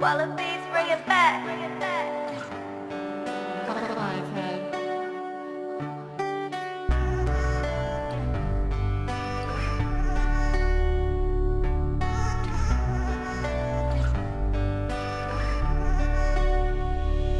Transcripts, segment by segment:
Wallabies, bring it back.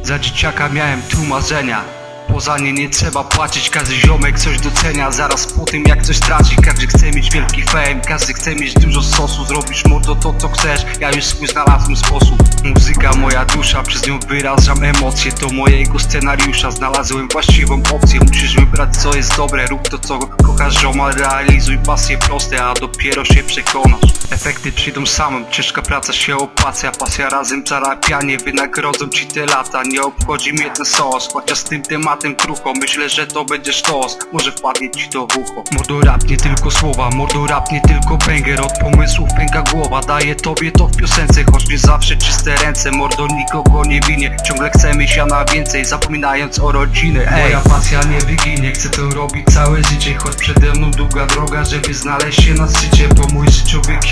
Za dzieciaka miałem tu marzenia Poza nie nie trzeba płacić, każdy ziomek coś docenia. Zaraz po tym jak coś traci, każdy chce mieć wielki fame. Każdy chce mieć dużo sosu, zrobisz mordo to co chcesz. Ja już swój znalazłem sposób. Muzyka moja dusza, przez nią wyrażam emocje. To mojego scenariusza, znalazłem właściwą opcję. Musisz wybrać co jest dobre, rób to co kochasz zioma. Realizuj pasje proste, a dopiero się przekonasz. Efekty przyjdą samym, ciężka praca się opłaca. Pasja razem zarabianie, wynagrodzą ci te lata. Nie obchodzi mnie ten sos, chociaż z tym tematem krucho. Myślę, że to będzie sztos, może wpadnie ci to w ucho. Mordo rap nie tylko słowa, mordo rap nie tylko banger. Od pomysłów pęka głowa, daję tobie to w piosence Choć nie zawsze czyste ręce, mordo nikogo nie winie. Ciągle chcemy się na więcej, zapominając o rodziny Ej. Moja pasja nie wyginie, chcę to robić całe życie Choć przede mną długa droga, żeby znaleźć się na szczycie. To mój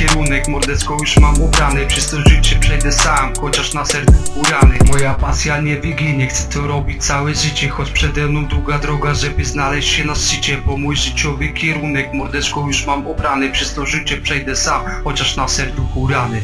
kierunek, mordecko już mam ubrany. Przez to życie przejdę sam, chociaż na sercu urany Moja pasja nie wyginie, chcę to robić całe życie. Choć przede mną długa droga, żeby znaleźć się na szczycie. Bo mój życiowy kierunek, mordecko już mam ubrany. Przez to życie przejdę sam, chociaż na sercu urany